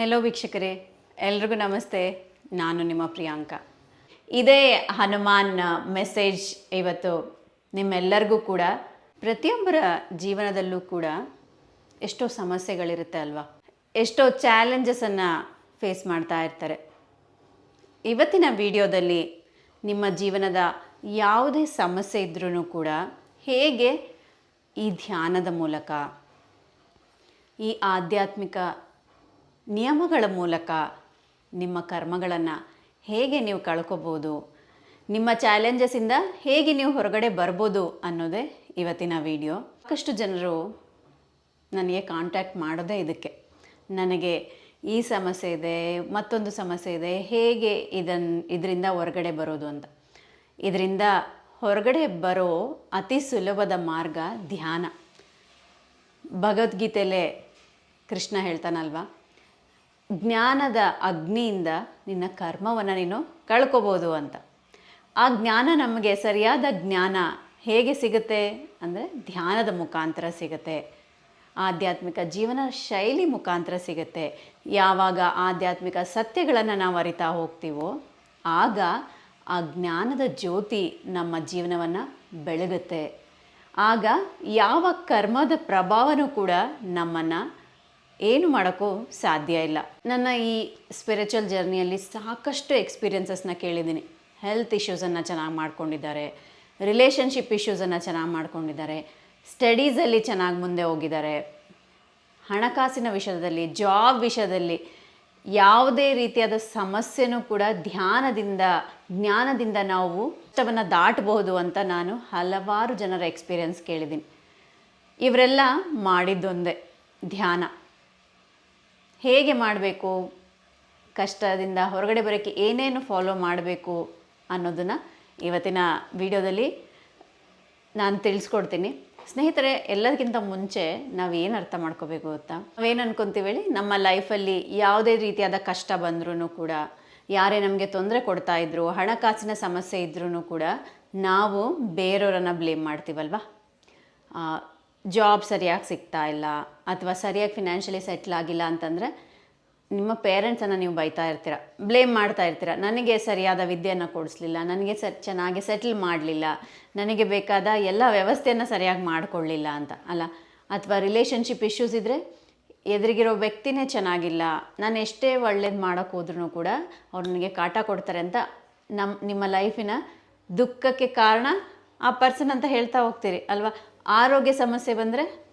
Hello ವೀಕ್ಷಕರೇ. ಎಲ್ರಿಗೂ ನಮಸ್ತೆ. ನಾನು ನಿಮ್ಮ ಪ್ರಿಯಾಂಕ. ಇದೇ ಹನುಮಾನ್ ಮೆಸೇಜ್ ಇವತ್ತು ನಿಮ್ಮೆಲ್ಲರಿಗೂ ಕೂಡ, ಪ್ರತಿಯೊಬ್ಬರ ಜೀವನದಲ್ಲೂ ಕೂಡ ಎಷ್ಟೋ ಸಮಸ್ಯೆಗಳಿರುತ್ತೆ ಅಲ್ವಾ? ಎಷ್ಟೋ ಚಾಲೆಂಜಸನ್ನು ಫೇಸ್ ಮಾಡ್ತಾ ಇರ್ತಾರೆ. ಇವತ್ತಿನ ವಿಡಿಯೋದಲ್ಲಿ ನಿಮ್ಮ ಜೀವನದ ಯಾವುದೇ ಸಮಸ್ಯೆ ಇದ್ರೂ ಕೂಡ ಹೇಗೆ ಈ ಧ್ಯಾನದ ಮೂಲಕ, ಈ ಆಧ್ಯಾತ್ಮಿಕ ನಿಯಮಗಳ ಮೂಲಕ ನಿಮ್ಮ ಕರ್ಮಗಳನ್ನು ಹೇಗೆ ನೀವು ಕಳ್ಕೊಬೋದು, ನಿಮ್ಮ ಚಾಲೆಂಜಸ್ಸಿಂದ ಹೇಗೆ ನೀವು ಹೊರಗಡೆ ಬರ್ಬೋದು ಅನ್ನೋದೇ ಇವತ್ತಿನ ವಿಡಿಯೋ ಸಾಕಷ್ಟು ಜನರು ನನಗೆ ಕಾಂಟ್ಯಾಕ್ಟ್ ಮಾಡೋದೇ ಇದಕ್ಕೆ. ನನಗೆ ಈ ಸಮಸ್ಯೆ ಇದೆ, ಮತ್ತೊಂದು ಸಮಸ್ಯೆ ಇದೆ, ಹೇಗೆ ಇದನ್ನು ಇದರಿಂದ ಹೊರಗಡೆ ಬರೋದು ಅಂತ. ಇದರಿಂದ ಹೊರಗಡೆ ಬರೋ ಅತಿ ಸುಲಭದ ಮಾರ್ಗ ಧ್ಯಾನ. ಭಗವದ್ಗೀತೆಯಲ್ಲೇ ಕೃಷ್ಣ ಹೇಳ್ತಾನಲ್ವಾ? ಜ್ಞಾನದ ಅಗ್ನಿಯಿಂದ ನಿನ್ನ ಕರ್ಮವನ್ನು ನೀನು ಕಳ್ಕೋಬೋದು ಅಂತ. ಆ ಜ್ಞಾನ ನಮಗೆ ಸರಿಯಾದ ಜ್ಞಾನ ಹೇಗೆ ಸಿಗುತ್ತೆ ಅಂದರೆ ಧ್ಯಾನದ ಮುಖಾಂತರ ಸಿಗುತ್ತೆ. ಆಧ್ಯಾತ್ಮಿಕ ಜೀವನ ಶೈಲಿ ಮುಖಾಂತರ ಸಿಗುತ್ತೆ. ಯಾವಾಗ ಆಧ್ಯಾತ್ಮಿಕ ಸತ್ಯಗಳನ್ನು ನಾವು ಅರಿತಾ ಹೋಗ್ತೀವೋ ಆಗ ಆ ಜ್ಞಾನದ ಜ್ಯೋತಿ ನಮ್ಮ ಜೀವನವನ್ನು ಬೆಳಗುತ್ತೆ. ಆಗ ಯಾವ ಕರ್ಮದ ಪ್ರಭಾವನೂ ಕೂಡ ನಮ್ಮನ್ನು ಏನು ಮಾಡೋಕ್ಕೂ ಸಾಧ್ಯ ಇಲ್ಲ. ನನ್ನ ಈ ಸ್ಪಿರಿಚುವಲ್ ಜರ್ನಿಯಲ್ಲಿ ಸಾಕಷ್ಟು ಎಕ್ಸ್ಪೀರಿಯನ್ಸಸ್ನ ಕೇಳಿದ್ದೀನಿ. ಹೆಲ್ತ್ ಇಶ್ಯೂಸನ್ನು ಚೆನ್ನಾಗಿ ಮಾಡ್ಕೊಂಡಿದ್ದಾರೆ. ರಿಲೇಷನ್ಶಿಪ್ ಇಶ್ಯೂಸನ್ನು ಚೆನ್ನಾಗಿ ಮಾಡ್ಕೊಂಡಿದ್ದಾರೆ. ಸ್ಟಡೀಸಲ್ಲಿ ಚೆನ್ನಾಗಿ ಮುಂದೆ ಹೋಗಿದ್ದಾರೆ. ಹಣಕಾಸಿನ ವಿಷಯದಲ್ಲಿ ಜಾಬ್ ವಿಷಯದಲ್ಲಿ ಯಾವುದೇ ರೀತಿಯಾದ ಸಮಸ್ಯೆನೂ ಕೂಡ ಧ್ಯಾನದಿಂದ, ಜ್ಞಾನದಿಂದ ನಾವು ಕಷ್ಟವನ್ನು ದಾಟಬಹುದು ಅಂತ ನಾನು ಹಲವಾರು ಜನರ ಎಕ್ಸ್ಪೀರಿಯನ್ಸ್ ಕೇಳಿದ್ದೀನಿ. ಇವರೆಲ್ಲ ಮಾಡಿದ್ದೊಂದೇ ಧ್ಯಾನ. ಹೇಗೆ ಮಾಡಬೇಕು? ಕಷ್ಟದಿಂದ ಹೊರಗಡೆ ಬರೋಕ್ಕೆ ಏನೇನು ಫಾಲೋ ಮಾಡಬೇಕು ಅನ್ನೋದನ್ನು ಇವತ್ತಿನ ವಿಡಿಯೋದಲ್ಲಿ ನಾನು ತಿಳಿಸ್ಕೊಡ್ತೀನಿ. ಸ್ನೇಹಿತರೆ, ಎಲ್ಲದಕ್ಕಿಂತ ಮುಂಚೆ ನಾವು ಏನು ಅರ್ಥ ಮಾಡ್ಕೋಬೇಕು ಗೊತ್ತಾ? ನಾವೇನು ಅನ್ಕೊಂತೀವಿ ಹೇಳಿ, ನಮ್ಮ ಲೈಫಲ್ಲಿ ಯಾವುದೇ ರೀತಿಯಾದ ಕಷ್ಟ ಬಂದ್ರೂ ಕೂಡ, ಯಾರೇ ನಮಗೆ ತೊಂದರೆ ಕೊಡ್ತಾ ಇದ್ರು, ಹಣಕಾಸಿನ ಸಮಸ್ಯೆ ಇದ್ರೂ ಕೂಡ, ನಾವು ಬೇರೆಯವರನ್ನು ಬ್ಲೇಮ್ ಮಾಡ್ತೀವಲ್ವಾ? ಜಾಬ್ ಸರಿಯಾಗಿ ಸಿಗ್ತಾ ಇಲ್ಲ ಅಥವಾ ಸರಿಯಾಗಿ ಫಿನಾನ್ಷಿಯಲಿ ಸೆಟ್ಲ್ ಆಗಿಲ್ಲ ಅಂತಂದರೆ ನಿಮ್ಮ ಪೇರೆಂಟ್ಸನ್ನು ನೀವು ಬೈತಾ ಇರ್ತೀರ ಬ್ಲೇಮ್ ಮಾಡ್ತಾ ಇರ್ತೀರ. ನನಗೆ ಸರಿಯಾದ ವಿದ್ಯೆಯನ್ನು ಕೊಡಿಸ್ಲಿಲ್ಲ, ನನಗೆ ಸ ಚೆನ್ನಾಗಿ ಸೆಟ್ಲ್ ಮಾಡಲಿಲ್ಲ, ನನಗೆ ಬೇಕಾದ ಎಲ್ಲ ವ್ಯವಸ್ಥೆಯನ್ನು ಸರಿಯಾಗಿ ಮಾಡಿಕೊಳ್ಳಿಲ್ಲ ಅಂತ, ಅಲ್ಲ? ಅಥವಾ ರಿಲೇಷನ್ಶಿಪ್ ಇಶ್ಯೂಸ್ ಇದ್ದರೆ ಎದುರಿಗಿರೋ ವ್ಯಕ್ತಿನೇ ಚೆನ್ನಾಗಿಲ್ಲ, ನಾನು ಎಷ್ಟೇ ಒಳ್ಳೇದು ಮಾಡೋಕ್ಕೆ ಹೋದ್ರೂ ಕೂಡ ಅವ್ರು ನನಗೆ ಕಾಟ ಕೊಡ್ತಾರೆ ಅಂತ ನಮ್ಮ ನಿಮ್ಮ ಲೈಫಿನ ದುಃಖಕ್ಕೆ ಕಾರಣ ಆ ಪರ್ಸನ್ ಅಂತ ಹೇಳ್ತಾ ಹೋಗ್ತೀರಿ, ಅಲ್ವಾ? ಆರೋಗ್ಯ ಸಮಸ್ಯೆ ಬಂದರೆ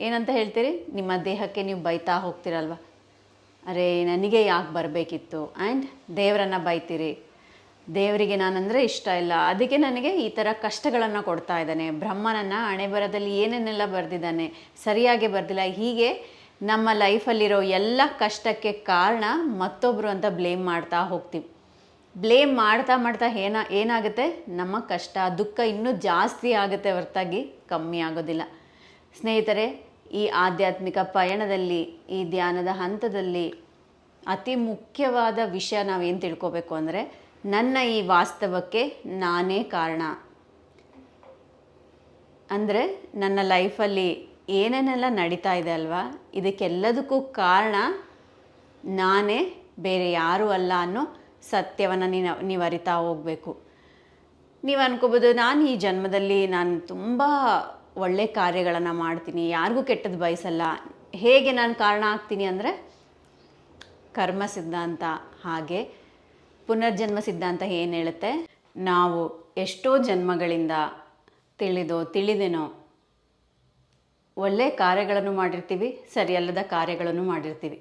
ಏನಂತ ಹೇಳ್ತೀರಿ? ನಿಮ್ಮ ದೇಹಕ್ಕೆ ನೀವು ಬೈತಾ ಹೋಗ್ತೀರಲ್ವ? ಅರೆ, ನನಗೆ ಯಾಕೆ ಬರಬೇಕಿತ್ತು? ಆ್ಯಂಡ್ ದೇವರನ್ನು ಬೈತೀರಿ. ದೇವರಿಗೆ ನಾನಂದರೆ ಇಷ್ಟ ಇಲ್ಲ. ಅದಕ್ಕೆ ನನಗೆ ಈ ಥರ ಕಷ್ಟಗಳನ್ನು ಕೊಡ್ತಾ ಇದ್ದಾನೆ. ಬ್ರಹ್ಮನನ್ನು ಹಣೆ ಬರದಲ್ಲಿ ಏನೇನೆಲ್ಲ ಬರೆದಿದ್ದಾನೆ, ಸರಿಯಾಗಿ ಬರೆದಿಲ್ಲ. ಹೀಗೆ ನಮ್ಮ ಲೈಫಲ್ಲಿರೋ ಎಲ್ಲ ಕಷ್ಟಕ್ಕೆ ಕಾರಣ ಮತ್ತೊಬ್ಬರು ಅಂತ ಬ್ಲೇಮ್ ಮಾಡ್ತಾ ಹೋಗ್ತೀವಿ. ಬ್ಲೇಮ್ ಮಾಡ್ತಾ ಮಾಡ್ತಾ ಏನ, ಏನಾಗುತ್ತೆ? ನಮ್ಮ ಕಷ್ಟ, ದುಃಖ ಇನ್ನೂ ಜಾಸ್ತಿ ಆಗುತ್ತೆ ಹೊರತಾಗಿ, ಕಮ್ಮಿ ಆಗೋದಿಲ್ಲ. ಸ್ನೇಹಿತರೆ, ಈ ಆಧ್ಯಾತ್ಮಿಕ ಪಯಣದಲ್ಲಿ, ಈ ಧ್ಯಾನದ ಹಂತದಲ್ಲಿ ಅತಿ ಮುಖ್ಯವಾದ ವಿಷಯ ನಾವೇನು ತಿಳ್ಕೋಬೇಕು ಅಂದರೆ, ನನ್ನ ಈ ವಾಸ್ತವಕ್ಕೆ ನಾನೇ ಕಾರಣ. ಅಂದರೆ, ನನ್ನ ಲೈಫಲ್ಲಿ ಏನೇನೆಲ್ಲ ನಡೀತಾ ಇದೆ ಅಲ್ವಾ? ಇದಕ್ಕೆಲ್ಲದಕ್ಕೂ ಕಾರಣ ನಾನೇ, ಬೇರೆ ಯಾರೂ ಅಲ್ಲ ಅನ್ನೋ ಸತ್ಯವನ್ನು ನೀನು ನೀವು ಅರಿತಾ ಹೋಗಬೇಕು. ನೀವು ಅನ್ಕೋಬೋದು ನಾನು ಈ ಜನ್ಮದಲ್ಲಿ ನಾನು ತುಂಬ ಒಳ್ಳೆ ಕಾರ್ಯಗಳನ್ನು ಮಾಡ್ತೀನಿ, ಯಾರಿಗೂ ಕೆಟ್ಟದ್ದು ಬಯಸಲ್ಲ. ಹೇಗೆ ನಾನು ಕಾರಣ ಆಗ್ತೀನಿ ಅಂದರೆ ಕರ್ಮ ಸಿದ್ಧಾಂತ ಹಾಗೆ ಪುನರ್ಜನ್ಮ ಸಿದ್ಧಾಂತ ಏನು ಹೇಳುತ್ತೆ? ನಾವು ಎಷ್ಟೋ ಜನ್ಮಗಳಿಂದ ತಿಳಿದೋ, ತಿಳಿದೇನೋ ಒಳ್ಳೆ ಕಾರ್ಯಗಳನ್ನು ಮಾಡಿರ್ತೀವಿ, ಸರಿಯಲ್ಲದ ಕಾರ್ಯಗಳನ್ನು ಮಾಡಿರ್ತೀವಿ.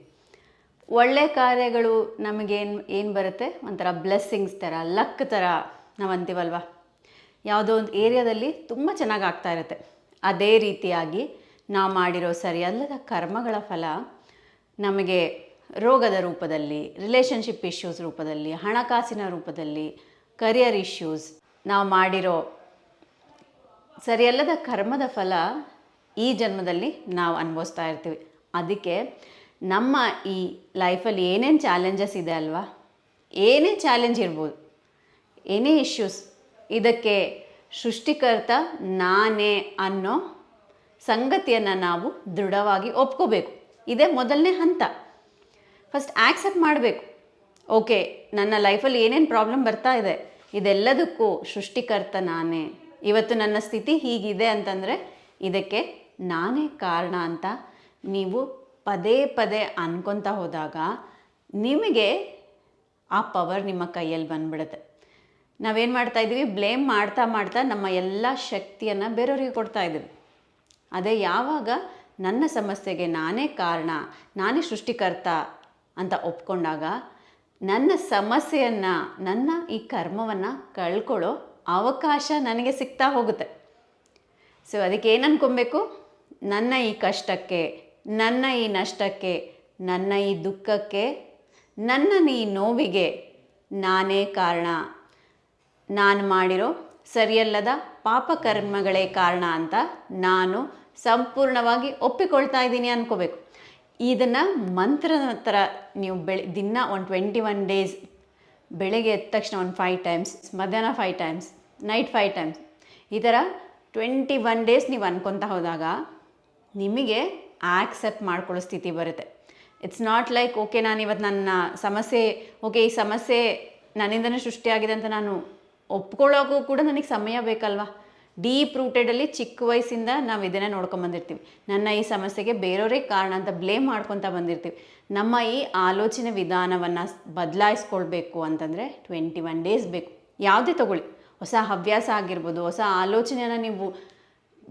ಒಳ್ಳೆ ಕಾರ್ಯಗಳು ನಮಗೇನು ಏನು ಬರುತ್ತೆ? ಒಂಥರ ಬ್ಲೆಸ್ಸಿಂಗ್ಸ್ ಥರ ಲಕ್ ಥರ ನಾವು ಅಂತೀವಲ್ವ? ಯಾವುದೋ ಒಂದು ಏರಿಯಾದಲ್ಲಿ ತುಂಬ ಚೆನ್ನಾಗಿ ಆಗ್ತಾ ಇರುತ್ತೆ. ಅದೇ ರೀತಿಯಾಗಿ ನಾವು ಮಾಡಿರೋ ಸರಿಯಲ್ಲದ ಕರ್ಮಗಳ ಫಲ ನಮಗೆ ರೋಗದ ರೂಪದಲ್ಲಿ ರಿಲೇಷನ್ಶಿಪ್ ಇಶ್ಯೂಸ್ ರೂಪದಲ್ಲಿ, ಹಣಕಾಸಿನ ರೂಪದಲ್ಲಿ ಕರಿಯರ್ ಇಶ್ಯೂಸ್ ನಾವು ಮಾಡಿರೋ ಸರಿಯಲ್ಲದ ಕರ್ಮದ ಫಲ ಈ ಜನ್ಮದಲ್ಲಿ ನಾವು ಅನುಭವಿಸ್ತಾ ಇರ್ತೀವಿ. ಅದಕ್ಕೆ ನಮ್ಮ ಈ ಲೈಫಲ್ಲಿ ಏನೇನು ಚಾಲೆಂಜಸ್ ಇದೆ ಅಲ್ವಾ? ಏನೇ ಚಾಲೆಂಜ್ ಇರ್ಬೋದು? ಏನೇ ಇಶ್ಯೂಸ್ ಇದಕ್ಕೆ ಸೃಷ್ಟಿಕರ್ತ ನಾನೇ ಅನ್ನೋ ಸಂಗತಿಯನ್ನು ನಾವು ದೃಢವಾಗಿ ಒಪ್ಕೋಬೇಕು. ಇದೇ ಮೊದಲನೇ ಹಂತ. ಫಸ್ಟ್ ಆ್ಯಕ್ಸೆಪ್ಟ್ ಮಾಡಬೇಕು. ಓಕೆ ನನ್ನ ಲೈಫಲ್ಲಿ ಏನೇನು ಪ್ರಾಬ್ಲಮ್ ಬರ್ತಾ ಇದೆ? ಇದೆಲ್ಲದಕ್ಕೂ ಸೃಷ್ಟಿಕರ್ತ ನಾನೇ. ಇವತ್ತು ನನ್ನ ಸ್ಥಿತಿ ಹೀಗಿದೆ ಅಂತಂದರೆ ಇದಕ್ಕೆ ನಾನೇ ಕಾರಣ ಅಂತ ನೀವು ಪದೇ ಪದೇ ಅನ್ಕೊತ ಹೋದಾಗ ನಿಮಗೆ ಆ ಪವರ್ ನಿಮ್ಮ ಕೈಯಲ್ಲಿ ಬಂದ್ಬಿಡುತ್ತೆ. ನಾವೇನು ಮಾಡ್ತಾ ಇದ್ದೀವಿ? ಬ್ಲೇಮ್ ಮಾಡ್ತಾ ಮಾಡ್ತಾ ನಮ್ಮ ಎಲ್ಲ ಶಕ್ತಿಯನ್ನು ಬೇರೆಯವರಿಗೆ ಕೊಡ್ತಾ ಇದ್ದೀವಿ. ಅದೇ ಯಾವಾಗ ನನ್ನ ಸಮಸ್ಯೆಗೆ ನಾನೇ ಕಾರಣ, ನಾನೇ ಸೃಷ್ಟಿಕರ್ತ ಅಂತ ಒಪ್ಕೊಂಡಾಗ ನನ್ನ ಸಮಸ್ಯೆಯನ್ನು, ನನ್ನ ಈ ಕರ್ಮವನ್ನು ಕಳ್ಕೊಳ್ಳೋ ಅವಕಾಶ ನನಗೆ ಸಿಗ್ತಾ ಹೋಗುತ್ತೆ. ಸೊ ಅದಕ್ಕೆ ಏನು ಅನ್ಕೊಬೇಕು? ನನ್ನ ಈ ಕಷ್ಟಕ್ಕೆ ನನ್ನ ಈ ನಷ್ಟಕ್ಕೆ, ನನ್ನ ಈ ದುಃಖಕ್ಕೆ, ನನ್ನ ಈ ನೋವಿಗೆ ನಾನೇ ಕಾರಣ. ನಾನು ಮಾಡಿರೋ ಸರಿಯಲ್ಲದ ಪಾಪಕರ್ಮಗಳೇ ಕಾರಣ ಅಂತ ನಾನು ಸಂಪೂರ್ಣವಾಗಿ ಒಪ್ಪಿಕೊಳ್ತಾ ಇದ್ದೀನಿ ಅನ್ಕೋಬೇಕು. ಇದನ್ನು ಮಂತ್ರದ ಥರ ನೀವು ಬೆಳೆ, ದಿನ ಒಂದು ಟ್ವೆಂಟಿ ಒನ್ ಡೇಸ್ ಬೆಳಗ್ಗೆ ಎದ್ದ ತಕ್ಷಣ ಒಂದು ಫೈವ್ ಟೈಮ್ಸ್ ಮಧ್ಯಾಹ್ನ five times night five times ಈ ಥರ ಟ್ವೆಂಟಿ ಒನ್ ಡೇಸ್ ನೀವು ಅನ್ಕೊತಾ ಹೋದಾಗ ನಿಮಗೆ ಆಕ್ಸೆಪ್ಟ್ ಮಾಡ್ಕೊಳ್ಳೋ ಸ್ಥಿತಿ ಬರುತ್ತೆ. ಇಟ್ಸ್ ನಾಟ್ ಲೈಕ್ ಓಕೆ ನಾನು ಇವತ್ತು ನನ್ನ ಸಮಸ್ಯೆ ಓಕೆ ಈ ಸಮಸ್ಯೆ ನನ್ನಿಂದನೇ ಸೃಷ್ಟಿಯಾಗಿದೆ ಅಂತ ನಾನು ಒಪ್ಕೊಳ್ಳೋಕ್ಕೂ ಕೂಡ ನನಗೆ ಸಮಯ ಬೇಕಲ್ವಾ? ಡೀಪ್ ರೂಟೆಡಲ್ಲಿ ಚಿಕ್ಕ ವಯಸ್ಸಿಂದ ನಾವು ಇದನ್ನೇ ನೋಡ್ಕೊಂಬಂದಿರ್ತೀವಿ ನನ್ನ ಈ ಸಮಸ್ಯೆಗೆ ಬೇರೆಯವರೇ ಕಾರಣ ಅಂತ ಬ್ಲೇಮ್ ಮಾಡ್ಕೊತ ಬಂದಿರ್ತೀವಿ. ನಮ್ಮ ಈ ಆಲೋಚನೆ ವಿಧಾನವನ್ನು ಬದಲಾಯಿಸ್ಕೊಳ್ಬೇಕು ಅಂತಂದರೆ ಟ್ವೆಂಟಿ ಒನ್ ಡೇಸ್ ಬೇಕು. ಯಾವುದೇ ತಗೊಳ್ಳಿ. ಹೊಸ ಹವ್ಯಾಸ ಆಗಿರ್ಬೋದು, ಹೊಸ ಆಲೋಚನೆಯನ್ನು ನೀವು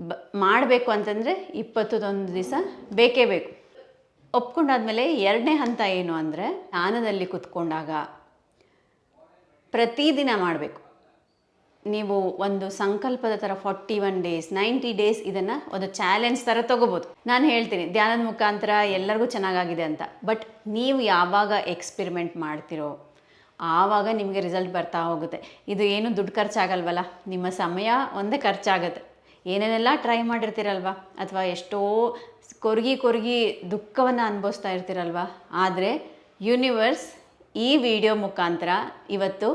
ಬ, ಮಾಡಬೇಕು ಅಂತಂದರೆ ಇಪ್ಪತ್ತೊಂದು ದಿವಸ ಬೇಕೇ ಬೇಕು. ಒಪ್ಕೊಂಡಾದ್ಮೇಲೆ ಎರಡನೇ ಹಂತ ಏನು ಅಂದರೆ ಧ್ಯಾನದಲ್ಲಿ ಕುತ್ಕೊಂಡಾಗ ಪ್ರತಿದಿನ ಮಾಡಬೇಕು. ನೀವು ಒಂದು ಸಂಕಲ್ಪದ ಥರ forty one days, ninety days ಇದನ್ನು ಒಂದು ಚಾಲೆಂಜ್ ಥರ ತೊಗೋಬೋದು. ನಾನು ಹೇಳ್ತೀನಿ, ಧ್ಯಾನದ ಮುಖಾಂತರ ಎಲ್ಲರಿಗೂ ಚೆನ್ನಾಗಾಗಿದೆ ಅಂತ. ಬಟ್ ನೀವು ಯಾವಾಗ ಎಕ್ಸ್ಪೆರಿಮೆಂಟ್ ಮಾಡ್ತಿರೋ, ಆವಾಗ ನಿಮಗೆ ರಿಸಲ್ಟ್ ಬರ್ತಾ ಹೋಗುತ್ತೆ. ಇದು ಏನು ದುಡ್ಡು ಖರ್ಚಾಗಲ್ವಲ್ಲ, ನಿಮ್ಮ ಸಮಯ ಒಂದೇ ಖರ್ಚಾಗುತ್ತೆ. ಏನೇನೆಲ್ಲ ಟ್ರೈ ಮಾಡಿರ್ತೀರಲ್ವ? ಅಥವಾ ಎಷ್ಟೋ ಕೊರಗಿ ಕೊರಗಿ ದುಃಖವನ್ನು ಅನುಭವಿಸ್ತಾ ಇರ್ತೀರಲ್ವ? ಆದರೆ ಯೂನಿವರ್ಸ್ ಈ ವಿಡಿಯೋ ಮುಖಾಂತರ ಇವತ್ತು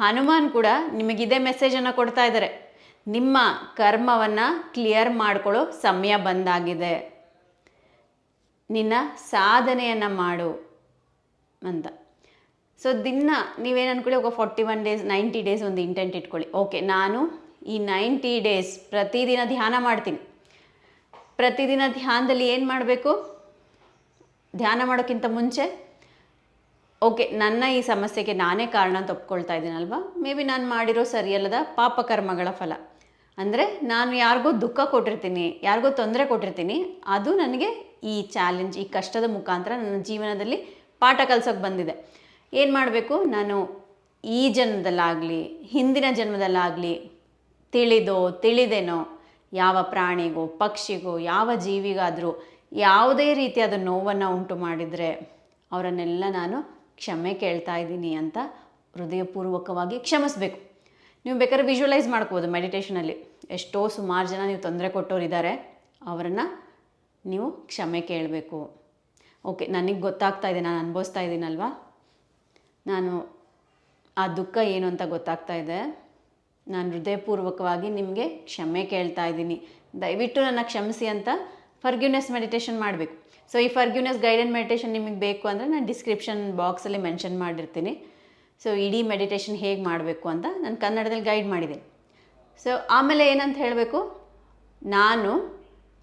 ಹನುಮಾನ್ ಕೂಡ ನಿಮಗಿದೇ ಮೆಸೇಜನ್ನು ಕೊಡ್ತಾ ಇದ್ದಾರೆ ನಿಮ್ಮ ಕರ್ಮವನ್ನು ಕ್ಲಿಯರ್ ಮಾಡ್ಕೊಳ್ಳೋ ಸಮಯ ಬಂದಾಗಿದೆ. ನಿನ್ನ ಸಾಧನೆಯನ್ನು ಮಾಡು ಅಂತ. ಸೊ ದಿನ ನೀವೇನು ಅಂದ್ಕೊಳ್ಳಿ ಒಬ್ಬ forty one days ninety days ಒಂದು ಇಂಟೆಂಟ್ ಇಟ್ಕೊಳ್ಳಿ. ಓಕೆ ನಾನು ಈ ನೈಂಟಿ ಡೇಸ್ ಪ್ರತಿದಿನ ಧ್ಯಾನ ಮಾಡ್ತೀನಿ. ಪ್ರತಿದಿನ ಧ್ಯಾನದಲ್ಲಿ ಏನು ಮಾಡಬೇಕು? ಧ್ಯಾನ ಮಾಡೋಕ್ಕಿಂತ ಮುಂಚೆ, ಓಕೆ, ನನ್ನ ಈ ಸಮಸ್ಯೆಗೆ ನಾನೇ ಕಾರಣ ಅಂತ ಒಪ್ಕೊಳ್ತಾ ಇದ್ದೀನಲ್ವಾ ಮೇ ಬಿ ನಾನು ಮಾಡಿರೋ ಸರಿಯಲ್ಲದ ಪಾಪಕರ್ಮಗಳ ಫಲ. ಅಂದರೆ ನಾನು ಯಾರಿಗೋ ದುಃಖ ಕೊಟ್ಟಿರ್ತೀನಿ, ಯಾರಿಗೋ ತೊಂದರೆ ಕೊಟ್ಟಿರ್ತೀನಿ, ಅದು ನನಗೆ ಈ ಚಾಲೆಂಜ್, ಈ ಕಷ್ಟದ ಮುಖಾಂತರ ನನ್ನ ಜೀವನದಲ್ಲಿ ಪಾಠ ಕಲ್ಸೋಕೆ ಬಂದಿದೆ. ಏನು ಮಾಡಬೇಕು? ನಾನು ಈ ಜನ್ಮದಲ್ಲಾಗಲಿ, ಹಿಂದಿನ ಜನ್ಮದಲ್ಲಾಗಲಿ ತಿಳಿದೋ, ತಿಳಿದೇನೋ, ಯಾವ ಪ್ರಾಣಿಗೋ, ಪಕ್ಷಿಗೋ, ಯಾವ ಜೀವಿಗಾದರೂ ಯಾವುದೇ ರೀತಿಯಾದ ನೋವನ್ನು ಉಂಟು ಮಾಡಿದರೆ ಅವರನ್ನೆಲ್ಲ ನಾನು ಕ್ಷಮೆ ಕೇಳ್ತಾ ಇದ್ದೀನಿ ಅಂತ ಹೃದಯಪೂರ್ವಕವಾಗಿ ಕ್ಷಮಿಸ್ಬೇಕು. ನೀವು ಬೇಕಾದ್ರೆ ವಿಜುವಲೈಸ್ ಮಾಡ್ಕೋಬೋದು ಮೆಡಿಟೇಷನಲ್ಲಿ ಎಷ್ಟೋ ಸುಮಾರು ಜನ ನೀವು ತೊಂದರೆ ಕೊಟ್ಟೋರಿದ್ದಾರೆ ಅವರನ್ನು ನೀವು ಕ್ಷಮೆ ಕೇಳಬೇಕು. ಓಕೆ, ನನಗೆ ಗೊತ್ತಾಗ್ತಾ ಇದೆ, ನಾನು ಅನುಭವಿಸ್ತಾ ಇದ್ದೀನಲ್ವಾ? ನಾನು ಆ ದುಃಖ ಏನು ಅಂತ ಗೊತ್ತಾಗ್ತಾ ಇದೆ. ನಾನು ಹೃದಯಪೂರ್ವಕವಾಗಿ ನಿಮಗೆ ಕ್ಷಮೆ ಕೇಳ್ತಾ ಇದ್ದೀನಿ. ದಯವಿಟ್ಟು ನನ್ನ ಕ್ಷಮಿಸಿ ಅಂತ ಫರ್ಗ್ಯೂನೆಸ್ ಮೆಡಿಟೇಷನ್ ಮಾಡಬೇಕು. ಸೊ ಈ ಫರ್ಗ್ಯೂನೆಸ್ ಗೈಡೆಡ್ ಮೆಡಿಟೇಷನ್ ನಿಮಗೆ ಬೇಕು ಅಂದರೆ ನಾನು ಡಿಸ್ಕ್ರಿಪ್ಷನ್ ಬಾಕ್ಸಲ್ಲಿ ಮೆನ್ಷನ್ ಮಾಡಿರ್ತೀನಿ. ಸೊ ಇಡೀ ಮೆಡಿಟೇಷನ್ ಹೇಗೆ ಮಾಡಬೇಕು ಅಂತ ನಾನು ಕನ್ನಡದಲ್ಲಿ ಗೈಡ್ ಮಾಡಿದೆ ಸೊ ಆಮೇಲೆ ಏನಂತ ಹೇಳಬೇಕು? ನಾನು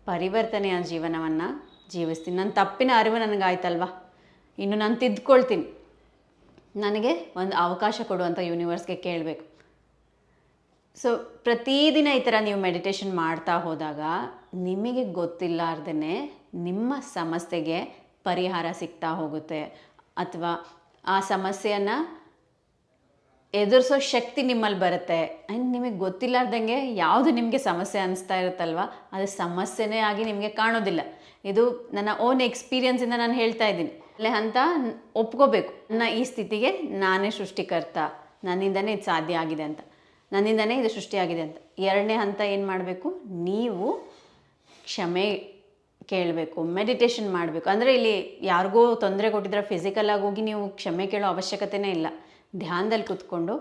ಪರಿವರ್ತನೆಯ ಜೀವನವನ್ನು ಜೀವಿಸ್ತೀನಿ. ನನ್ನ ತಪ್ಪಿನ ಅರಿವು ನನಗಾಯ್ತಲ್ವಾ? ಇನ್ನು ನಾನು ತಿದ್ದುಕೊಳ್ತೀನಿ ನನಗೆ ಒಂದು ಅವಕಾಶ ಕೊಡುವಂಥ ಯೂನಿವರ್ಸ್ಗೆ ಕೇಳಬೇಕು. ಸೊ ಪ್ರತಿದಿನ ಈ ಥರ ನೀವು ಮೆಡಿಟೇಷನ್ ಮಾಡ್ತಾ ಹೋದಾಗ ನಿಮಗೆ ಗೊತ್ತಿಲ್ಲಾರ್ದೇ ನಿಮ್ಮ ಸಮಸ್ಯೆಗೆ ಪರಿಹಾರ ಸಿಗ್ತಾ ಹೋಗುತ್ತೆ. ಅಥವಾ ಆ ಸಮಸ್ಯೆಯನ್ನು ಎದುರಿಸೋ ಶಕ್ತಿ ನಿಮ್ಮಲ್ಲಿ ಬರುತ್ತೆ. ಆ್ಯಂಡ್ ನಿಮಗೆ ಗೊತ್ತಿಲ್ಲಾರ್ದಂಗೆ ಯಾವುದು ನಿಮಗೆ ಸಮಸ್ಯೆ ಅನಿಸ್ತಾ ಇರುತ್ತಲ್ವ, ಅದು ಸಮಸ್ಯೆನೇ ಆಗಿ ನಿಮಗೆ ಕಾಣೋದಿಲ್ಲ. ಇದು ನನ್ನ ಓನ್ ಎಕ್ಸ್ಪೀರಿಯನ್ಸಿಂದ ನಾನು ಹೇಳ್ತಾ ಇದ್ದೀನಿ. ಅಲ್ಲೇ ಅಂತ ಒಪ್ಕೋಬೇಕು. ನನ್ನ ಈ ಸ್ಥಿತಿಗೆ ನಾನೇ ಸೃಷ್ಟಿಕರ್ತ. ನನ್ನಿಂದನೇ ಇದು ಸಾಧ್ಯ ಆಗಿದೆ ಅಂತ. ನನ್ನಿಂದನೇ ಇದು ಸೃಷ್ಟಿಯಾಗಿದೆ ಅಂತ. ಎರಡನೇ ಹಂತ ಏನು ಮಾಡಬೇಕು? ನೀವು ಕ್ಷಮೆ ಕೇಳಬೇಕು ಮೆಡಿಟೇಷನ್ ಮಾಡಬೇಕು. ಅಂದರೆ ಇಲ್ಲಿ ಯಾರಿಗೋ ತೊಂದರೆ ಕೊಟ್ಟಿದ್ರೆ ಫಿಸಿಕಲಾಗಿ ಹೋಗಿ ನೀವು ಕ್ಷಮೆ ಕೇಳೋ ಅವಶ್ಯಕತೆನೇ ಇಲ್ಲ. ಧ್ಯಾನದಲ್ಲಿ ಕೂತ್ಕೊಂಡು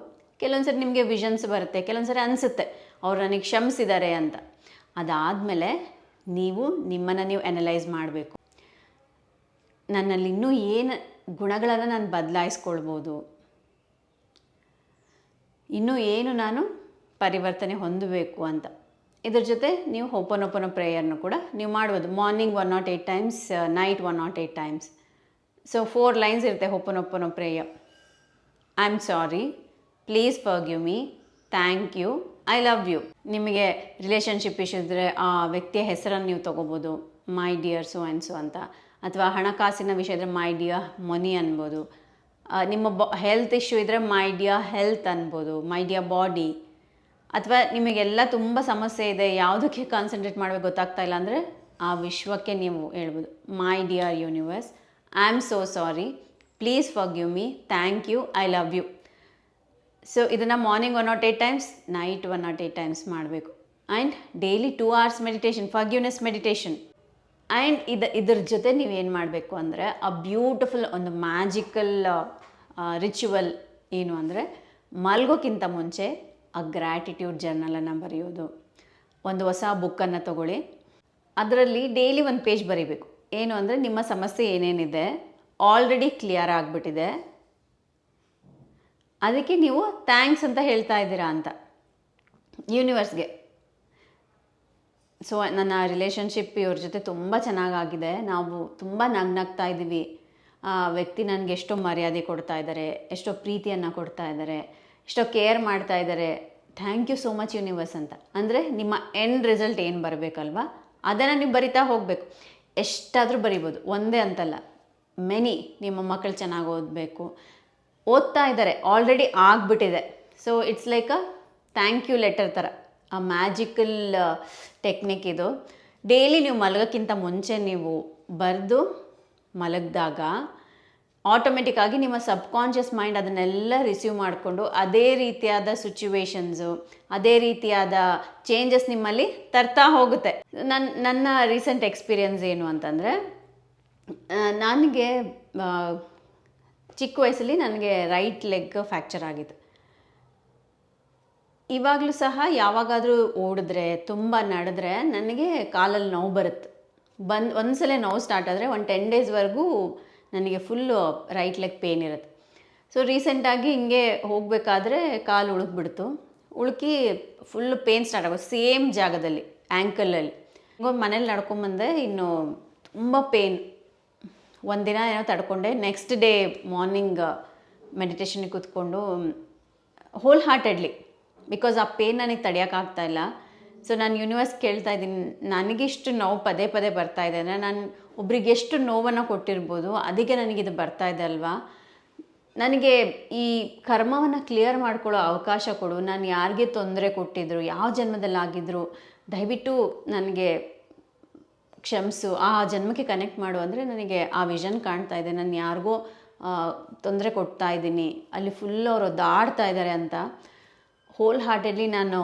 ಕೆಲವೊಂದು ಸರಿ ನಿಮಗೆ ವಿಷನ್ಸ್ ಬರುತ್ತೆ ಕೆಲವೊಂದು ಸರಿ ಅನಿಸುತ್ತೆ, ಅವ್ರು ನನಗೆ ಕ್ಷಮಿಸಿದ್ದಾರೆ ಅಂತ. ಅದಾದಮೇಲೆ ನೀವು ನಿಮ್ಮನ್ನು ನೀವು ಅನಲೈಸ್ ಮಾಡಬೇಕು. ನನ್ನಲ್ಲಿ ಇನ್ನೂ ಏನು ಗುಣಗಳನ್ನು ನಾನು ಬದಲಾಯಿಸ್ಕೊಳ್ಬೋದು? ಇನ್ನೂ ಏನು ನಾನು ಪರಿವರ್ತನೆ ಹೊಂದಬೇಕು ಅಂತ. ಇದ್ರ ಜೊತೆ ನೀವು ಓಪನ್ ಓಪನ್ ಪ್ರೇಯರ್ನು ಕೂಡ ನೀವು ಮಾಡ್ಬೋದು. Morning one nought eight times night one nought eight times. So, four lines ಇರುತ್ತೆ open open prayer I am sorry. Please forgive me. Thank you. I love you. ನಿಮಗೆ ರಿಲೇಷನ್ಶಿಪ್ ಇಶ್ಯೂ ಇದ್ದರೆ ಆ ವ್ಯಕ್ತಿಯ ಹೆಸರನ್ನು ನೀವು ತೊಗೋಬೋದು. My dear so and so ಅಂತ. ಅಥವಾ ಹಣಕಾಸಿನ ವಿಷಯ ಇದ್ದರೆ ಮೈ ಡಿಯರ್ ಮನಿ ಅನ್ಬೋದು. ನಿಮ್ಮ ಬ ಹೆಲ್ತ್ ಇಶ್ಯೂ ಇದ್ದರೆ ಮೈ ಡಿಯರ್ ಹೆಲ್ತ್ ಅನ್ಬೋದು ಮೈ ಡಿಯರ್ ಬಾಡಿ ಅಥವಾ ನಿಮಗೆಲ್ಲ ತುಂಬ ಸಮಸ್ಯೆ ಇದೆ, ಯಾವುದಕ್ಕೆ ಕಾನ್ಸಂಟ್ರೇಟ್ ಮಾಡಬೇಕು ಗೊತ್ತಾಗ್ತಾ ಇಲ್ಲ ಅಂದರೆ ಆ ವಿಶ್ವಕ್ಕೆ ನೀವು ಹೇಳ್ಬೋದು my dear universe I am so sorry please forgive me thank you I love you so ಇದನ್ನು morning one nought eight times night one nought eight times ಮಾಡಬೇಕು. And daily two hours meditation forgiveness meditation and ಇದು, ಇದ್ರ ಜೊತೆ ನೀವೇನು ಮಾಡಬೇಕು ಅಂದರೆ ಆ beautiful ಒಂದು ಮ್ಯಾಜಿಕಲ್ ರಿಚುವಲ್ ಏನು ಅಂದರೆ, ಮಲ್ಗೋಕ್ಕಿಂತ ಮುಂಚೆ ಆ ಗ್ರ್ಯಾಟಿಟ್ಯೂಡ್ ಜರ್ನಲನ್ನು ಬರೆಯೋದು. ಒಂದು ಹೊಸ ಬುಕ್ಕನ್ನು ತಗೊಳ್ಳಿ. ಅದರಲ್ಲಿ ಡೈಲಿ ಒಂದು ಪೇಜ್ ಬರೀಬೇಕು. ಏನು ಅಂದರೆ, ನಿಮ್ಮ ಸಮಸ್ಯೆ ಏನೇನಿದೆ ಆಲ್ರೆಡಿ ಕ್ಲಿಯರ್ ಆಗಿಬಿಟ್ಟಿದೆ. ಅದಕ್ಕೆ ನೀವು ಥ್ಯಾಂಕ್ಸ್ ಅಂತ ಹೇಳ್ತಾ ಇದ್ದೀರಾ ಅಂತ. ಯೂನಿವರ್ಸ್ಗೆ ಸೊ ನನ್ನ ರಿಲೇಷನ್ಶಿಪ್ ಇವ್ರ ಜೊತೆ ತುಂಬ ಚೆನ್ನಾಗಾಗಿದೆ. ನಾವು ತುಂಬ ನಗ್ನಗ್ತಾ ಇದ್ದೀವಿ. ಆ ವ್ಯಕ್ತಿ ನನಗೆ ಎಷ್ಟೋ ಮರ್ಯಾದೆ ಕೊಡ್ತಾ ಇದ್ದಾರೆ, ಎಷ್ಟೋ ಪ್ರೀತಿಯನ್ನು ಕೊಡ್ತಾ ಇದ್ದಾರೆ, ಎಷ್ಟೋ ಕೇರ್ ಮಾಡ್ತಾ ಇದ್ದಾರೆ. Thank you so much universe ಅಂತ. ಅಂದರೆ ನಿಮ್ಮ ಎಂಡ್ ರಿಸಲ್ಟ್ ಏನು ಬರಬೇಕಲ್ವಾ? ಅದನ್ನು ನೀವು ಬರಿತಾ ಹೋಗಬೇಕು. ಎಷ್ಟಾದರೂ ಬರಿಬೋದು. ಒಂದೇ ಅಂತಲ್ಲ. ಮೆನಿ ನಿಮ್ಮ ಮಕ್ಕಳು ಚೆನ್ನಾಗಿ ಓದಬೇಕು. ಓದ್ತಾ ಇದ್ದಾರೆ. ಆಲ್ರೆಡಿ ಆಗಿಬಿಟ್ಟಿದೆ. So it's like a thank you letter ಥರ ಮ್ಯಾಜಿಕಲ್ ಟೆಕ್ನಿಕ್ ಇದು. ಡೈಲಿ ನೀವು ಮಲಗೋಕ್ಕಿಂತ ಮುಂಚೆ ನೀವು ಬರೆದು ಮಲಗಿದಾಗ ಆಟೋಮೆಟಿಕ್ಕಾಗಿ ನಿಮ್ಮ ಸಬ್ಕಾನ್ಷಿಯಸ್ ಮೈಂಡ್ ಅದನ್ನೆಲ್ಲ ರಿಸೀವ್ ಮಾಡಿಕೊಂಡು ಅದೇ ರೀತಿಯಾದ ಸಿಚುವೇಶನ್ಸು ಅದೇ ರೀತಿಯಾದ ಚೇಂಜಸ್ ನಿಮ್ಮಲ್ಲಿ ತರ್ತಾ ಹೋಗುತ್ತೆ. ನನ್ನ ನನ್ನ ರೀಸೆಂಟ್ ಎಕ್ಸ್ಪೀರಿಯನ್ಸ್ ಏನು ಅಂತಂದರೆ ನನಗೆ ಚಿಕ್ಕ ವಯಸ್ಸಲ್ಲಿ ನನಗೆ ರೈಟ್ ಲೆಗ್ ಫ್ಯಾಕ್ಚರ್ ಆಗಿತ್ತು. ಇವಾಗಲೂ ಸಹ ಯಾವಾಗಾದರೂ ಓಡಿದ್ರೆ, ತುಂಬ ನಡೆದ್ರೆ ನನಗೆ ಕಾಲಲ್ಲಿ ನೋವು ಬರುತ್ತೆ. ಬಂದು, ಒಂದ್ಸಲ ನೋವು ಸ್ಟಾರ್ಟ್ ಆದರೆ ಒಂದು ಟೆನ್ ಡೇಸ್ವರೆಗೂ ನನಗೆ ಫುಲ್ಲು ರೈಟ್ ಲೆಗ್ ಪೇನ್ ಇರುತ್ತೆ. ಸೊ ರೀಸೆಂಟಾಗಿ ಹಿಂಗೆ ಹೋಗಬೇಕಾದ್ರೆ ಕಾಲು ಉಳುಕ್ಬಿಡ್ತು. ಉಳುಕಿ ಫುಲ್ಲು ಪೇನ್ ಸ್ಟಾರ್ಟ್ ಆಗೋದು. ಸೇಮ್ ಜಾಗದಲ್ಲಿ ಆ್ಯಂಕಲಲ್ಲಿ ಮನೇಲಿ ನಡ್ಕೊಂಬಂದೆ ಇನ್ನು ತುಂಬ ಪೇನ್ ಒಂದಿನ ಏನೋ ತಡ್ಕೊಂಡೆ. ನೆಕ್ಸ್ಟ್ ಡೇ ಮಾರ್ನಿಂಗ್ ಮೆಡಿಟೇಷನ್ಗೆ ಕೂತ್ಕೊಂಡು ಹೋಲ್ ಹಾರ್ಟೆಡ್ಲಿ ಬಿಕಾಸ್ ಆ ಪೇನ್ ನನಗೆ ತಡೆಯೋಕ್ಕಾಗ್ತಾ ಇಲ್ಲ. ಸೊ ನಾನು ಯೂನಿವರ್ಸ್ ಕೇಳ್ತಾ ಇದ್ದೀನಿ. ನನಗಿಷ್ಟು ನೋವು ಪದೇ ಪದೇ ಬರ್ತಾ ಇದೆ. ಅಂದರೆ ನಾನು ಒಬ್ರಿಗೆ ಎಷ್ಟು ನೋವನ್ನು ಕೊಟ್ಟಿರ್ಬೋದು, ಅದಕ್ಕೆ ನನಗಿದು ಬರ್ತಾ ಇದೆ ಅಲ್ವಾ? ನನಗೆ ಈ ಕರ್ಮವನ್ನು ಕ್ಲಿಯರ್ ಮಾಡ್ಕೊಳ್ಳೋ ಅವಕಾಶ ಕೊಡು. ನಾನು ಯಾರಿಗೆ ತೊಂದರೆ ಕೊಟ್ಟಿದ್ರು, ಯಾವ ಜನ್ಮದಲ್ಲಿ ಆಗಿದ್ರು, ದಯವಿಟ್ಟು ನನಗೆ ಕ್ಷಮಿಸು. ಆ ಜನ್ಮಕ್ಕೆ ಕನೆಕ್ಟ್ ಮಾಡು ಅಂದರೆ ನನಗೆ ಆ ವಿಷನ್ ಕಾಣ್ತಾ ಇದೆ. ನಾನು ಯಾರಿಗೋ ತೊಂದರೆ ಕೊಡ್ತಾ ಇದ್ದೀನಿ. ಅಲ್ಲಿ ಫುಲ್ ಅವರು ದಾಡ್ತಾ ಇದ್ದಾರೆ ಅಂತ. ಹೋಲ್ ಹಾರ್ಟೆಡ್ಲಿ ನಾನು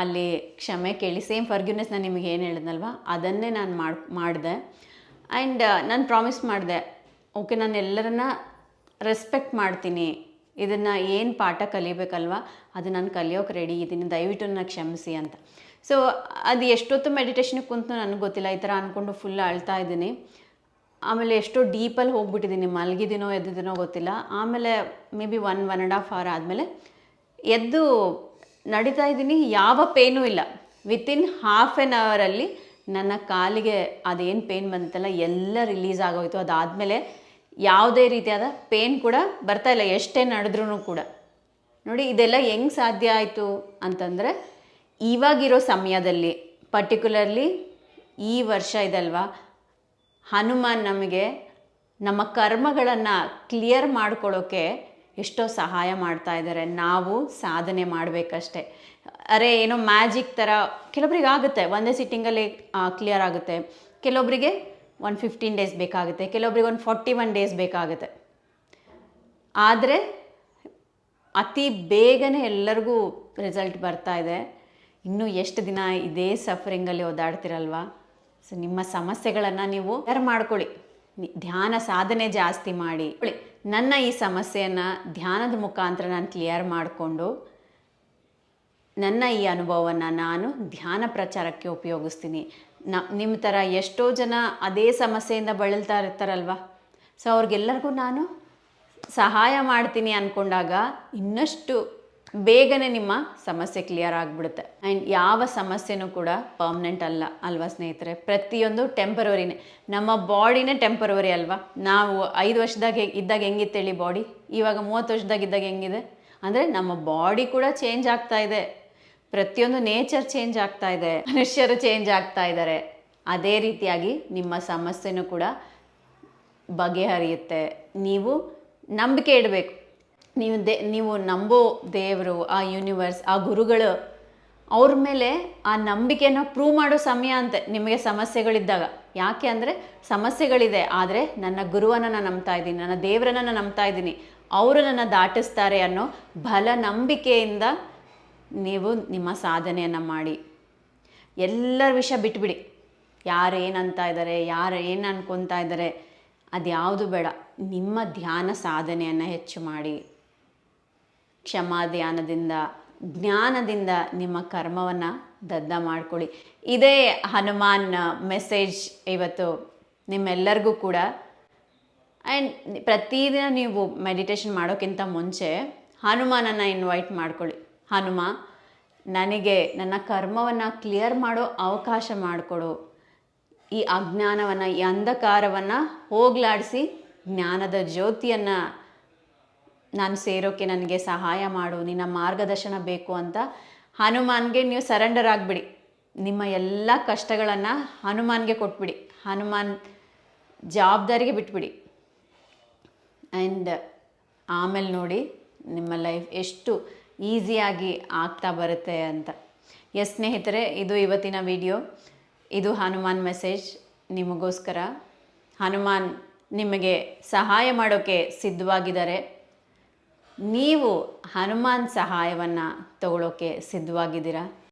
ಅಲ್ಲಿ ಕ್ಷಮೆ ಕೇಳಿ ಸೇಮ್ ಫರ್ಗ್ಯೂನೆಸ್ ನಾನು ನಿಮಗೆ ಏನು ಹೇಳಿದ್ನಲ್ವ, ಅದನ್ನೇ ನಾನು ಮಾಡಿ, ಮಾಡಿದೆ. ಆ್ಯಂಡ್ ನಾನು ಪ್ರಾಮಿಸ್ ಮಾಡಿದೆ ಓಕೆ ನಾನು ಎಲ್ಲರನ್ನ ರೆಸ್ಪೆಕ್ಟ್ ಮಾಡ್ತೀನಿ. ಇದನ್ನು ಏನು ಪಾಠ ಕಲಿಬೇಕಲ್ವ, ಅದು ನಾನು ಕಲಿಯೋಕೆ ರೆಡಿ ಇದ್ದೀನಿ ದಯವಿಟ್ಟು ನನ್ನ ಕ್ಷಮಿಸಿ ಅಂತ. ಸೊ ಅದು ಎಷ್ಟೊತ್ತು ಮೆಡಿಟೇಷನ್ಗೆ ಕುಂತು ನನಗೆ ಗೊತ್ತಿಲ್ಲ, ಈ ಥರ ಅಂದ್ಕೊಂಡು ಫುಲ್ ಅಳ್ತಾ ಇದ್ದೀನಿ. ಆಮೇಲೆ ಎಷ್ಟೋ ಡೀಪಲ್ಲಿ ಹೋಗ್ಬಿಟ್ಟಿದ್ದೀನಿ, ಮಲಗಿದ್ದೀನೋ ಎದ್ದಿದ್ದೀನೋ ಗೊತ್ತಿಲ್ಲ. ಆಮೇಲೆ maybe one one and half hour ಆದಮೇಲೆ ಎದ್ದು ನಡೀತಾ ಇದ್ದೀನಿ, ಯಾವ ಪೇನೂ ಇಲ್ಲ. ವಿತಿನ್ ಹಾಫ್ ಆ್ಯನ್ ಅವರಲ್ಲಿ ನನ್ನ ಕಾಲಿಗೆ ಅದೇನು ಪೇನ್ ಬಂತಲ್ಲ, ಎಲ್ಲ ರಿಲೀಸ್ ಆಗೋಯ್ತು. ಅದಾದಮೇಲೆ ಯಾವುದೇ ರೀತಿಯಾದ ಪೇನ್ ಕೂಡ ಬರ್ತಾ ಇಲ್ಲ, ಎಷ್ಟೇ ನಡೆದ್ರೂ ಕೂಡ. ನೋಡಿ, ಇದೆಲ್ಲ ಹೆಂಗೆ ಸಾಧ್ಯ ಆಯಿತು ಅಂತಂದರೆ, ಇವಾಗಿರೋ ಸಮಯದಲ್ಲಿ ಪರ್ಟಿಕ್ಯುಲರ್ಲಿ ಈ ವರ್ಷ ಇದಲ್ವಾ, ಹನುಮಾನ್ ನಮಗೆ ನಮ್ಮ ಕರ್ಮಗಳನ್ನು ಕ್ಲಿಯರ್ ಮಾಡ್ಕೊಳ್ಳೋಕ್ಕೆ ಎಷ್ಟೋ ಸಹಾಯ ಮಾಡ್ತಾ ಇದ್ದಾರೆ. ನಾವು ಸಾಧನೆ ಮಾಡಬೇಕಷ್ಟೆ. ಅರೆ, ಏನೋ ಮ್ಯಾಜಿಕ್ ಥರ ಕೆಲವೊಬ್ರಿಗೆ ಆಗುತ್ತೆ. ಒಂದೇ ಸಿಟ್ಟಿಂಗಲ್ಲಿ ಕ್ಲಿಯರ್ ಆಗುತ್ತೆ. ಕೆಲವೊಬ್ಬರಿಗೆ ಒಂದು ಫಿಫ್ಟೀನ್ ಡೇಸ್ ಬೇಕಾಗುತ್ತೆ. ಕೆಲವೊಬ್ರಿಗೆ ಒಂದು ಫಾರ್ಟಿ ಒನ್ ಡೇಸ್ ಬೇಕಾಗುತ್ತೆ. ಆದರೆ, ಅತಿ ಬೇಗನೆ ಎಲ್ಲರಿಗೂ ರಿಸಲ್ಟ್ ಬರ್ತಾ ಇದೆ. ಇನ್ನೂ ಎಷ್ಟು ದಿನ ಇದೇ ಸಫರಿಂಗಲ್ಲಿ ಓದಾಡ್ತಿರಲ್ವಾ? ಸೊ ನಿಮ್ಮ ಸಮಸ್ಯೆಗಳನ್ನು ನೀವು ಯಾರು ಮಾಡ್ಕೊಳ್ಳಿ. ಧ್ಯಾನ ಸಾಧನೆ ಜಾಸ್ತಿ ಮಾಡಿ. ನನ್ನ ಈ ಸಮಸ್ಯೆಯನ್ನು ಧ್ಯಾನದ ಮುಖಾಂತರ ನಾನು ಕ್ಲಿಯರ್ ಮಾಡಿಕೊಂಡು, ನನ್ನ ಈ ಅನುಭವವನ್ನು ನಾನು ಧ್ಯಾನ ಪ್ರಚಾರಕ್ಕೆ ಉಪಯೋಗಿಸ್ತೀನಿ. ನ ನಿಮ್ಮ ಥರ ಎಷ್ಟೋ ಜನ ಅದೇ ಸಮಸ್ಯೆಯಿಂದ ಬಳಲ್ತಾ ಇರ್ತಾರಲ್ವ? ಸೊ ಅವ್ರಿಗೆಲ್ಲರಿಗೂ ನಾನು ಸಹಾಯ ಮಾಡ್ತೀನಿ ಅಂದ್ಕೊಂಡಾಗ ಇನ್ನಷ್ಟು ಬೇಗನೆ ನಿಮ್ಮ ಸಮಸ್ಯೆ ಕ್ಲಿಯರ್ ಆಗಿಬಿಡುತ್ತೆ. ಆ್ಯಂಡ್ ಯಾವ ಸಮಸ್ಯೆನೂ ಕೂಡ ಪರ್ಮನೆಂಟ್ ಅಲ್ಲ ಅಲ್ವಾ ಸ್ನೇಹಿತರೆ? ಪ್ರತಿಯೊಂದು ಟೆಂಪರವರಿನೇ ನಮ್ಮ ಬಾಡಿನೇ ಟೆಂಪರವರಿ ಅಲ್ವಾ? ನಾವು ಐದು ವರ್ಷದಾಗ ಹೇಗೆ ಇದ್ದಾಗ ಹೆಂಗಿತ್ತೇಳಿ ಬಾಡಿ ಇವಾಗ ಮೂವತ್ತು ವರ್ಷದಾಗ ಇದ್ದಾಗ ಹೆಂಗಿದೆ? ಅಂದರೆ ನಮ್ಮ ಬಾಡಿ ಕೂಡ ಚೇಂಜ್ ಆಗ್ತಾ ಇದೆ. ಪ್ರತಿಯೊಂದು ನೇಚರ್ ಚೇಂಜ್ ಆಗ್ತಾ ಇದೆ. ಮನುಷ್ಯರು ಚೇಂಜ್ ಆಗ್ತಾ ಇದ್ದಾರೆ ಅದೇ ರೀತಿಯಾಗಿ ನಿಮ್ಮ ಸಮಸ್ಯೆನೂ ಕೂಡ ಬಗೆಹರಿಯುತ್ತೆ. ನೀವು ನಂಬಿಕೆ ಇಡಬೇಕು. ನೀವು ದೇ, ನೀವು ನಂಬೋ ದೇವರು, ಆ ಯೂನಿವರ್ಸ್ ಆ ಗುರುಗಳು, ಅವ್ರ ಮೇಲೆ ಆ ನಂಬಿಕೆನ ಪ್ರೂವ್ ಮಾಡೋ ಸಮಯ ಅಂತೆ, ನಿಮಗೆ ಸಮಸ್ಯೆಗಳಿದ್ದಾಗ. ಯಾಕೆ ಅಂದರೆ, ಸಮಸ್ಯೆಗಳಿದೆ, ಆದರೆ ನನ್ನ ಗುರುವನ್ನು ನಾನು ನಂಬ್ತಾ ಇದ್ದೀನಿ, ನನ್ನ ದೇವರನ್ನು ನಾನು ನಂಬ್ತಾ ಇದ್ದೀನಿ. ಅವರು ನನ್ನ ದಾಟಿಸ್ತಾರೆ ಅನ್ನೋ ಬಲ ನಂಬಿಕೆಯಿಂದ ನೀವು ನಿಮ್ಮ ಸಾಧನೆಯನ್ನು ಮಾಡಿ. ಎಲ್ಲರ ವಿಷಯ ಬಿಟ್ಬಿಡಿ. ಯಾರು ಏನಂತ ಇದ್ದಾರೆ ಯಾರು ಏನು ಅನ್ಕೊತಾ ಇದ್ದಾರೆ ಅದ್ಯಾವುದು ಬೇಡ. ನಿಮ್ಮ ಧ್ಯಾನ ಸಾಧನೆಯನ್ನು ಹೆಚ್ಚು ಮಾಡಿ. ಕ್ಷಮಾ ಧ್ಯಾನದಿಂದ ಜ್ಞಾನದಿಂದ ನಿಮ್ಮ ಕರ್ಮವನ್ನು ದದ್ದ ಮಾಡ್ಕೊಳ್ಳಿ. ಇದೇ ಹನುಮಾನ್ ಮೆಸೇಜ್ ಇವತ್ತು ನಿಮ್ಮೆಲ್ಲರಿಗೂ ಕೂಡ. ಆ್ಯಂಡ್ ಪ್ರತಿದಿನ ನೀವು ಮೆಡಿಟೇಷನ್ ಮಾಡೋಕ್ಕಿಂತ ಮುಂಚೆ ಹನುಮಾನನ್ನು ಇನ್ವೈಟ್ ಮಾಡ್ಕೊಳ್ಳಿ. ಹನುಮ, ನನಗೆ ನನ್ನ ಕರ್ಮವನ್ನು ಕ್ಲಿಯರ್ ಮಾಡೋ ಅವಕಾಶ ಮಾಡಿಕೊಡು. ಈ ಅಜ್ಞಾನವನ್ನು, ಈ ಅಂಧಕಾರವನ್ನು ಹೋಗಲಾಡಿಸಿ ಜ್ಞಾನದ ಜ್ಯೋತಿಯನ್ನು ನಾನು ಸೇರೋಕ್ಕೆ ನನಗೆ ಸಹಾಯ ಮಾಡು, ನಿನ್ನ ಮಾರ್ಗದರ್ಶನ ಬೇಕು ಅಂತ ಹನುಮಾನ್ಗೆ ನೀವು ಸರೆಂಡರ್ ಆಗಿಬಿಡಿ. ನಿಮ್ಮ ಎಲ್ಲ ಕಷ್ಟಗಳನ್ನು ಹನುಮಾನ್ಗೆ ಕೊಟ್ಬಿಡಿ. ಹನುಮಾನ್ ಜವಾಬ್ದಾರಿಗೆ ಬಿಟ್ಬಿಡಿ. ಆ್ಯಂಡ್ ಆಮೇಲೆ ನೋಡಿ ನಿಮ್ಮ ಲೈಫ್ ಎಷ್ಟು ಈಸಿಯಾಗಿ ಆಗ್ತಾ ಬರುತ್ತೆ ಅಂತ. ಎಸ್ ಸ್ನೇಹಿತರೆ, ಇದು ಇವತ್ತಿನ ವಿಡಿಯೋ ಇದು ಹನುಮಾನ್ ಮೆಸೇಜ್ ನಿಮಗೋಸ್ಕರ ಹನುಮಾನ್ ನಿಮಗೆ ಸಹಾಯ ಮಾಡೋಕ್ಕೆ ಸಿದ್ಧವಾಗಿದ್ದಾರೆ. ನೀವು ಹನುಮಾನ್ ಸಹಾಯವನ್ನು ತಗೊಳ್ಳೋಕ್ಕೆ ಸಿದ್ಧವಾಗಿದ್ದೀರಾ?